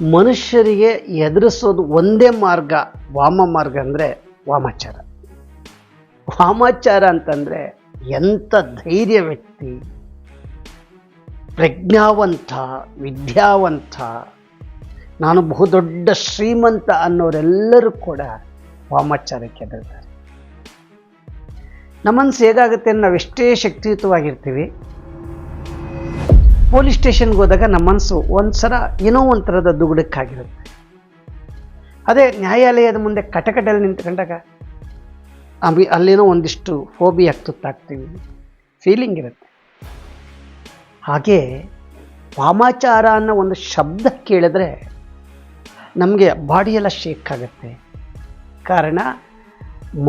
ಮನುಷ್ಯರಿಗೆ ಎದುರಿಸೋದು ಒಂದೇ ಮಾರ್ಗ ವಾಮ ಮಾರ್ಗ ಅಂದರೆ ವಾಮಾಚಾರ. ವಾಮಾಚಾರ ಅಂತಂದರೆ ಎಂಥ ಧೈರ್ಯ ವ್ಯಕ್ತಿ, ಪ್ರಜ್ಞಾವಂತ, ವಿದ್ಯಾವಂತ, ನಾನು ಬಹುದೊಡ್ಡ ಶ್ರೀಮಂತ ಅನ್ನೋರೆಲ್ಲರೂ ಕೂಡ ವಾಮಾಚಾರಕ್ಕೆ ಹೆದರ್ತಾರೆ ನಮ್ಮ ಮನಸ್ಸು ಹೇಗಾಗುತ್ತೆ ನಾವೆಷ್ಟೇ ಶಕ್ತಿಯುತವಾಗಿರ್ತೀವಿ ಪೊಲೀಸ್ ಸ್ಟೇಷನ್ಗೆ ಹೋದಾಗ ನಮ್ಮ ಮನಸ್ಸು ಒಂದ್ಸಲ ಏನೋ ಒಂಥರದ ದುಗುಡಕ್ಕಾಗಿರುತ್ತೆ. ಅದೇ ನ್ಯಾಯಾಲಯದ ಮುಂದೆ ಕಟಕಟಲ್ಲಿ ನಿಂತ್ಕೊಂಡಾಗ ಅಮಿ ಅಲ್ಲೇನೋ ಒಂದಿಷ್ಟು ಫೋಬಿಯಾಗಿ ತುತ್ತಾಗ್ತೀವಿ ಫೀಲಿಂಗ್ ಇರುತ್ತೆ. ಹಾಗೆ ವಾಮಾಚಾರ ಅನ್ನೋ ಒಂದು ಶಬ್ದ ಕೇಳಿದ್ರೆ ನಮಗೆ ಬಾಡಿಯೆಲ್ಲ ಶೇಕ್ ಆಗುತ್ತೆ. ಕಾರಣ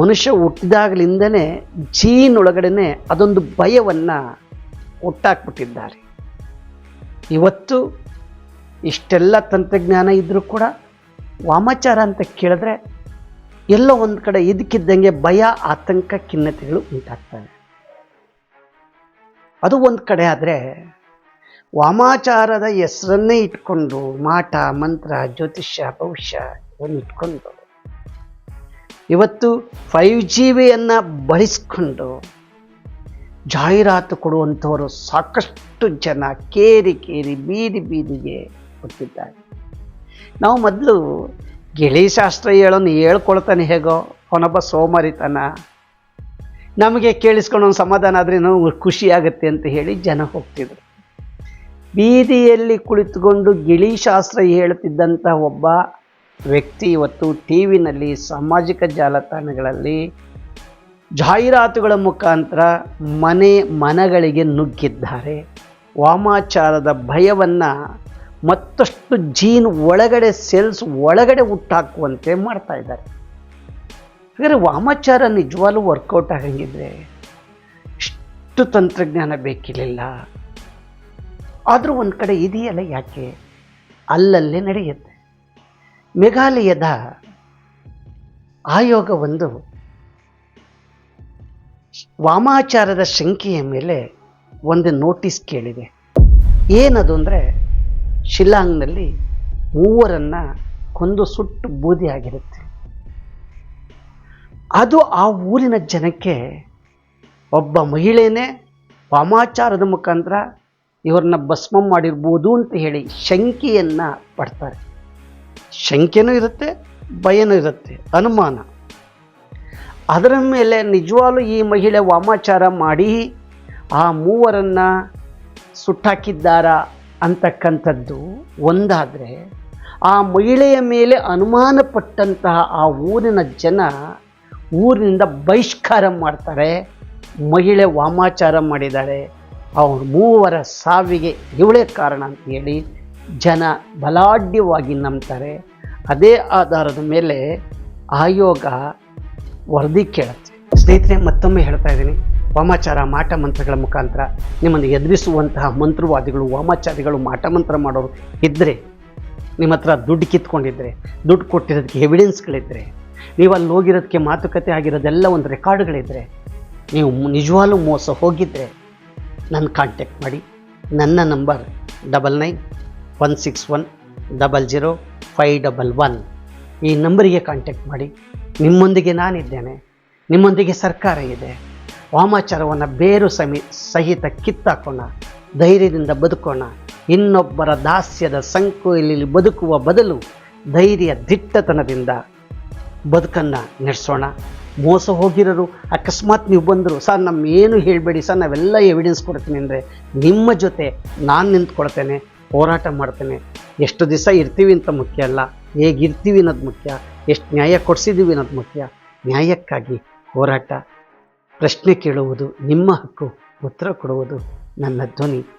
ಮನುಷ್ಯ ಹುಟ್ಟಿದಾಗಲಿಂದನೇ ಜೀನ್ ಒಳಗಡೆನೆ ಅದೊಂದು ಭಯವನ್ನು ಹುಟ್ಟಾಕ್ಬಿಟ್ಟಿದ್ದಾರೆ. ಇವತ್ತು ಇಷ್ಟೆಲ್ಲ ತಂತ್ರಜ್ಞಾನ ಇದ್ದರೂ ಕೂಡ ವಾಮಾಚಾರ ಅಂತ ಕೇಳಿದ್ರೆ ಎಲ್ಲೋ ಒಂದು ಕಡೆ ಇದಕ್ಕಿದ್ದಂಗೆ ಭಯ, ಆತಂಕ, ಖಿನ್ನತೆಗಳು ಉಂಟಾಗ್ತವೆ. ಅದು ಒಂದು ಕಡೆ ಆದರೆ ವಾಮಾಚಾರದ ಹೆಸರನ್ನೇ ಇಟ್ಕೊಂಡು ಮಾಟ, ಮಂತ್ರ, ಜ್ಯೋತಿಷ್ಯ, ಭವಿಷ್ಯ ಇವನ್ನು ಇಟ್ಕೊಂಡು ಇವತ್ತು ಫೈವ್ ಜಿ ವಿಯನ್ನು ಬಳಸ್ಕೊಂಡು ಜಾಹೀರಾತು ಕೊಡುವಂಥವರು ಸಾಕಷ್ಟು ಜನ ಕೇರಿ ಕೇರಿ ಬೀದಿ ಬೀದಿಗೆ ಕೊಟ್ಟಿದ್ದಾರೆ ನಾವು ಮೊದಲು ಗಿಳಿಶಾಸ್ತ್ರ ಹೇಳೋನು ಹೇಳ್ಕೊಳ್ತಾನೆ ಹೇಗೋ, ಅವನೊಬ್ಬ ಸೋಮಾರಿತನ. ನಮಗೆ ಕೇಳಿಸ್ಕೊಂಡು ಸಮಾಧಾನ ಆದರೆ ನಾವು ಖುಷಿಯಾಗುತ್ತೆ ಅಂತ ಹೇಳಿ ಜನ ಹೋಗ್ತಿದ್ರು. ಬೀದಿಯಲ್ಲಿ ಕುಳಿತುಕೊಂಡು ಗಿಳಿ ಶಾಸ್ತ್ರ ಹೇಳ್ತಿದ್ದಂಥ ಒಬ್ಬ ವ್ಯಕ್ತಿ ಇವತ್ತು ಟಿ ವಿನಲ್ಲಿ ಸಾಮಾಜಿಕ ಜಾಲತಾಣಗಳಲ್ಲಿ ಜಾಹೀರಾತುಗಳ ಮುಖಾಂತರ ಮನೆ ಮನಗಳಿಗೆ ನುಗ್ಗಿದ್ದಾರೆ. ವಾಮಾಚಾರದ ಭಯವನ್ನು ಮತ್ತಷ್ಟು ಜೀನ್ ಒಳಗಡೆ ಸೆಲ್ಸ್ ಒಳಗಡೆ ಹುಟ್ಟಾಕುವಂತೆ ಮಾಡ್ತಾ ಇದ್ದಾರೆ. ಹಾಗಾದರೆ ವಾಮಾಚಾರ ನಿಜವಾಗ್ಲೂ ವರ್ಕೌಟ್ ಆಗಂಗಿದ್ರೆ ಇಷ್ಟು ತಂತ್ರಜ್ಞಾನ ಬೇಕಿರಲಿಲ್ಲ. ಆದರೂ ಒಂದು ಕಡೆ ಇದೆಯಲ್ಲ ಯಾಕೆ? ಅಲ್ಲಲ್ಲೇ ನಡೆಯುತ್ತೆ. ಮೇಘಾಲಯದ ಆಯೋಗವೊಂದು ವಾಮಾಚಾರದ ಶಂಕೆಯ ಮೇಲೆ ಒಂದು ನೋಟಿಸ್ ಕೇಳಿದೆ. ಏನದು ಅಂದರೆ ಶಿಲ್ಲಾಂಗ್ನಲ್ಲಿ ಮೂವರನ್ನು ಕೊಂದು ಸುಟ್ಟು ಬೂದಿ ಆಗಿರುತ್ತೆ. ಅದು ಆ ಊರಿನ ಜನಕ್ಕೆ ಒಬ್ಬ ಮಹಿಳೆಯೇ ವಾಮಾಚಾರದ ಮುಖಾಂತರ ಇವ್ರನ್ನ ಭಸ್ಮ ಮಾಡಿರ್ಬೋದು ಅಂತ ಹೇಳಿ ಶಂಕೆಯನ್ನು ಪಡ್ತಾರೆ. ಶಂಕೆನೂ ಇರುತ್ತೆ, ಭಯನೂ ಇರುತ್ತೆ, ಅನುಮಾನ. ಅದರ ಮೇಲೆ ನಿಜವಾಗಲೂ ಈ ಮಹಿಳೆ ವಾಮಾಚಾರ ಮಾಡಿ ಆ ಮೂವರನ್ನು ಸುಟ್ಟಾಕಿದ್ದಾರಾ ಅಂತಕ್ಕಂಥದ್ದು ಒಂದಾದರೆ ಆ ಮಹಿಳೆಯ ಮೇಲೆ ಅನುಮಾನ ಪಟ್ಟಂತಹ ಆ ಊರಿನ ಜನ ಊರಿನಿಂದ ಬಹಿಷ್ಕಾರ ಮಾಡ್ತಾರೆ, ಮಹಿಳೆ ವಾಮಾಚಾರ ಮಾಡಿದ್ದಾಳೆ ಅವ್ರ ಮೂವರ ಸಾವಿಗೆ ಇವಳೇ ಕಾರಣ ಅಂತ ಹೇಳಿ ಜನ ಬಲಾಢ್ಯವಾಗಿ ನಂಬ್ತಾರೆ. ಅದೇ ಆಧಾರದ ಮೇಲೆ ಆಯೋಗ ವರದಿ ಕೇಳುತ್ತೆ. ಸ್ನೇಹಿತರೆ, ಮತ್ತೊಮ್ಮೆ ಹೇಳ್ತಾ ಇದ್ದೀನಿ. ವಾಮಾಚಾರ ಮಾಟ ಮಂತ್ರಗಳ ಮುಖಾಂತರ ನಿಮ್ಮನ್ನು ಎದುರಿಸುವಂತಹ ಮಂತ್ರವಾದಿಗಳು, ವಾಮಾಚಾರಿಗಳು, ಮಾಟ ಮಂತ್ರ ಮಾಡೋರು ಇದ್ದರೆ ನಿಮ್ಮ ಹತ್ರ ದುಡ್ಡು ಕಿತ್ಕೊಂಡಿದ್ದರೆ ದುಡ್ಡು ಕೊಟ್ಟಿರೋದಕ್ಕೆ ಎವಿಡೆನ್ಸ್ಗಳಿದ್ದರೆ ನೀವು ಅಲ್ಲಿ ಹೋಗಿರೋದಕ್ಕೆ ಮಾತುಕತೆ ಆಗಿರೋದೆಲ್ಲ ಒಂದು ರೆಕಾರ್ಡ್ಗಳಿದ್ದರೆ ನೀವು ನಿಜವಾಗ್ಲೂ ಮೋಸ ಹೋಗಿದ್ದರೆ ನನ್ನ ಕಾಂಟ್ಯಾಕ್ಟ್ ಮಾಡಿ. ನನ್ನ number double nine one six one double zero five double one ಈ ನಂಬರಿಗೆ ಕಾಂಟ್ಯಾಕ್ಟ್ ಮಾಡಿ. ನಿಮ್ಮೊಂದಿಗೆ ನಾನಿದ್ದೇನೆ. ನಿಮ್ಮೊಂದಿಗೆ ಸರ್ಕಾರ ಇದೆ. ವಾಮಾಚಾರವನ್ನು ಬೇರು ಸಮಿ, ಸಹಿತ ಕಿತ್ತಾಕೋಣ. ಧೈರ್ಯದಿಂದ ಬದುಕೋಣ. ಇನ್ನೊಬ್ಬರ ದಾಸ್ಯದ ಸಂಕೋಯಲ್ಲಿ ಬದುಕುವ ಬದಲು ಧೈರ್ಯ ದಿಟ್ಟತನದಿಂದ ಬದುಕನ್ನು ನಡೆಸೋಣ. ಮೋಸ ಹೋಗಿರೋರು, ಅಕಸ್ಮಾತ್ ನೀವು ಬಂದರು, ಸರ್ ನಮ್ಮ ಏನು ಹೇಳಬೇಡಿ, ಸರ್, ನಾವೆಲ್ಲ ಎವಿಡೆನ್ಸ್ ಕೊಡ್ತೀನಿ ಅಂದರೆ ನಿಮ್ಮ ಜೊತೆ ನಾನು ನಿಂತ್ಕೊಳ್ತೇನೆ, ಹೋರಾಟ ಮಾಡ್ತೇನೆ. ಎಷ್ಟು ದಿವಸ ಇರ್ತೀವಿ ಅಂತ ಮುಖ್ಯ ಅಲ್ಲ. ಹೇಗಿರ್ತೀವಿ ಅನ್ನೋದು ಮುಖ್ಯ. ಎಷ್ಟು ನ್ಯಾಯ ಕೊಡಿಸಿದ್ದೀವಿ ಅನ್ನೋದು ಮುಖ್ಯ. ನ್ಯಾಯಕ್ಕಾಗಿ ಹೋರಾಟ. ಪ್ರಶ್ನೆ ಕೇಳುವುದು ನಿಮ್ಮ ಹಕ್ಕು, ಉತ್ತರ ಕೊಡುವುದು ನನ್ನ ಧ್ವನಿ.